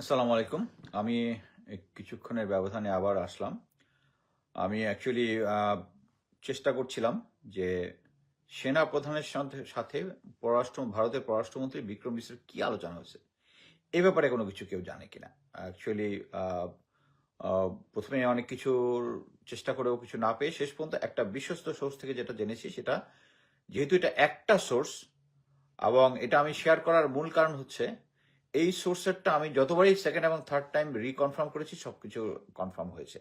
আসসালামু আলাইকুম। আমি কিছুক্ষণের ব্যবধানে আবার আসলাম। আমি অ্যাকচুয়ালি চেষ্টা করছিলাম যে সেনা প্রধানের সাথে পররাষ্ট্র, ভারতের পররাষ্ট্রমন্ত্রী বিক্রম মিশ্রের কি আলোচনা হয়েছে, এ ব্যাপারে কোনো কিছু কেউ জানে কিনা। অ্যাকচুয়ালি প্রথমে অনেক কিছুর চেষ্টা করেও কিছু না পেয়ে শেষ পর্যন্ত একটা বিশ্বস্ত সোর্স থেকে যেটা জেনেছি সেটা, যেহেতু এটা একটা সোর্স এবং এটা আমি শেয়ার করার মূল কারণ হচ্ছে এই সোর্সেরটা আমি যতবারই সেকেন্ড এবং থার্ড টাইম রিকনফার্ম করেছি, সবকিছু কনফার্ম হয়েছে।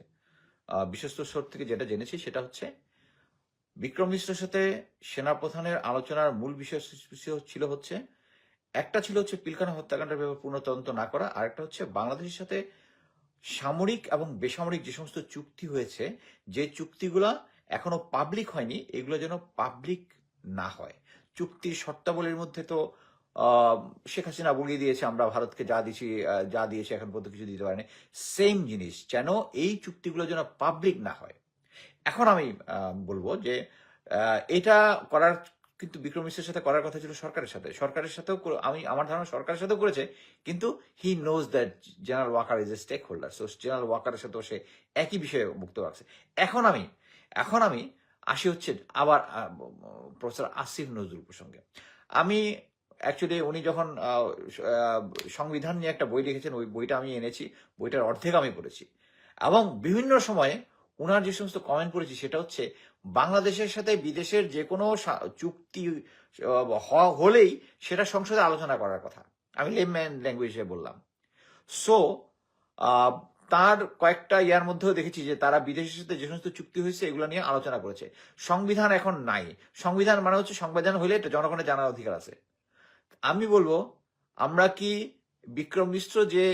বিশ্বস্ত সোর্স থেকে যেটা জেনেছি সেটা হচ্ছে, বিক্রম মিশ্রের সাথে সেনাপ্রধানের আলোচনার মূল বিষয় ছিল হচ্ছে, একটা ছিল হচ্ছে পিলখানা হত্যাকাণ্ডের ব্যাপারে পূর্ণ তদন্ত না করা আর একটা হচ্ছে বাংলাদেশের সাথে সামরিক এবং বেসামরিক যে সমস্ত চুক্তি হয়েছে, যে চুক্তিগুলা এখনও পাবলিক হয়নি, এগুলো যেন পাবলিক না হয়। চুক্তির শর্তাবলীর মধ্যে তো শেখ হাসিনা বলিয়ে দিয়েছে, আমরা ভারতকে যা দিয়েছি যা দিয়েছি, এখন পর্যন্ত কিছু দিতে পারেনি। সেম জিনিস, যেন এই চুক্তিগুলো যেন পাবলিক না হয়। এখন আমি বলব যে এটা করার, কিন্তু বিক্রম মিশ্রের সাথে করার কথা ছিল সরকারের সাথে। সরকারের সাথেও আমি, আমার ধারণা সরকারের সাথেও করেছে, কিন্তু he knows that General Walker is a stakeholder so General ওয়াকারের সাথেও সে একই বিষয়ে মুক্ত রাখছে এখন আমি এখন আমি আসি হচ্ছে আবার প্রফেসর আসিফ নজরুল প্রসঙ্গে। আমি অ্যাকচুয়ালি উনি যখন সংবিধান নিয়ে একটা বই লিখেছেন, ওই বইটা আমি এনেছি, বইটার অর্ধেক আমি পড়েছি। এবং বিভিন্ন সময়ে ওনার যে সমস্ত কমেন্ট করেছি, সেটা হচ্ছে, বাংলাদেশের সাথে বিদেশের যে কোনো চুক্তি হলেই সেটা সংসদে আলোচনা করার কথা। আমি লেমম্যান ল্যাঙ্গুয়েজে বললাম। সো তার কয়েকটা ইয়ার মধ্যেও দেখেছি যে তারা বিদেশের সাথে যে সমস্ত চুক্তি হয়েছে, এগুলো নিয়ে আলোচনা করেছে। সংবিধান এখন নাই। সংবিধান মানে হচ্ছে, সংবিধান হলে এটা জনগণের জানার অধিকার আছে। আমি বলব, আমরা কি বিক্রম মিশ্র যে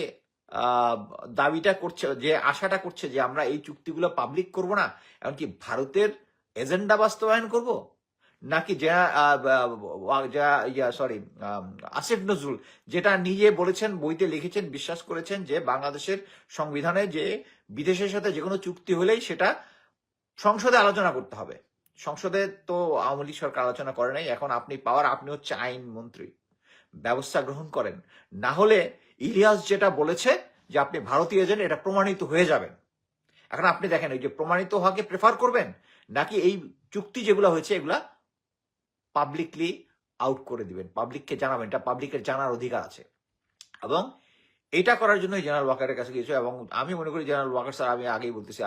দাবিটা করছে, যে আশাটা করছে যে আমরা এই চুক্তিগুলো পাবলিক করব না, এমনকি ভারতের এজেন্ডা বাস্তবায়ন করব? নাকি যা সরি আসিফ নজরুল, যেটা নিজে বলেছেন, বইতে লিখেছেন, বিশ্বাস করেছেন যে বাংলাদেশের সংবিধানে যে বিদেশের সাথে যে কোনো চুক্তি হলেই সেটা সংসদে আলোচনা করতে হবে। সংসদে তো আওয়ামী লীগ সরকার আলোচনা করে নাই, এখন আপনি পাওয়ার, আপনি হচ্ছে আইন মন্ত্রী ব্যবস্থা গ্রহণ করেন। না হলে ইলিয়াস যেটা বলেছে যে আপনি ভারতীয় এজেন্ট, এটা প্রমাণিত হয়ে যাবেন এখন আপনি দেখেন, ওই যে প্রমাণিত হওয়াকে প্রেফার করবেন? নাকি এই চুক্তি যেগুলো হয়েছে, এগুলা পাবলিকলি আউট করে দিবেন? পাবলিককে জানাবেন, এটা পাবলিকের জানার অধিকার আছে। এবং এটা করার জন্য জেনারেল ওয়াকারের কাছে গিয়েছে এবং আমি মনে করি জেনারেল ওয়াকার স্যার, আমি আগেই বলতেছি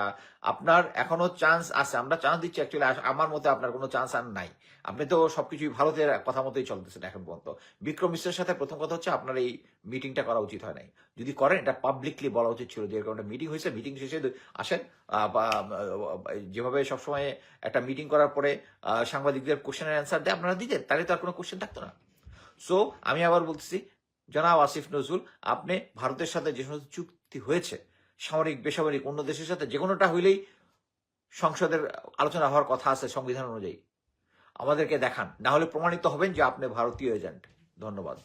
আপনার এখনও চান্স আছে, আমরা চান্স দিচ্ছি অ্যাকচুয়ালি আমার মতে আপনার কোনো চান্স আর নাই। আপনি তো সবকিছুই ভারতের কথা মতোই চলতেছেন এখন পর্যন্ত। বিক্রম মিশ্রের সাথে প্রথম কথা হচ্ছে আপনার এই মিটিংটা করা উচিত হয় নাই। যদি করেন, এটা পাবলিকলি বলা উচিত ছিল যে এরকম একটা মিটিং হয়েছে মিটিং শেষে আসেন যেভাবে সবসময় একটা মিটিং করার পরে সাংবাদিকদের কোশ্চেনের অ্যান্সার দেয়, আপনারা দিতেন, তাহলে তো আর কোনো কোশ্চেন থাকতো না। সো আমি আবার বলতেছি জনাব আসিফ নজরুল, আপনি ভারতের সাথে যে সমস্ত চুক্তি হয়েছে, সামরিক, বেসামরিক, অন্য দেশের সাথে যে কোনোটা হইলেই সংসদের আলোচনা হওয়ার কথা আছে সংবিধান অনুযায়ী। আমাদেরকে দেখান, না হলে প্রমাণিত হবেন যে আপনি ভারতীয় এজেন্ট। ধন্যবাদ।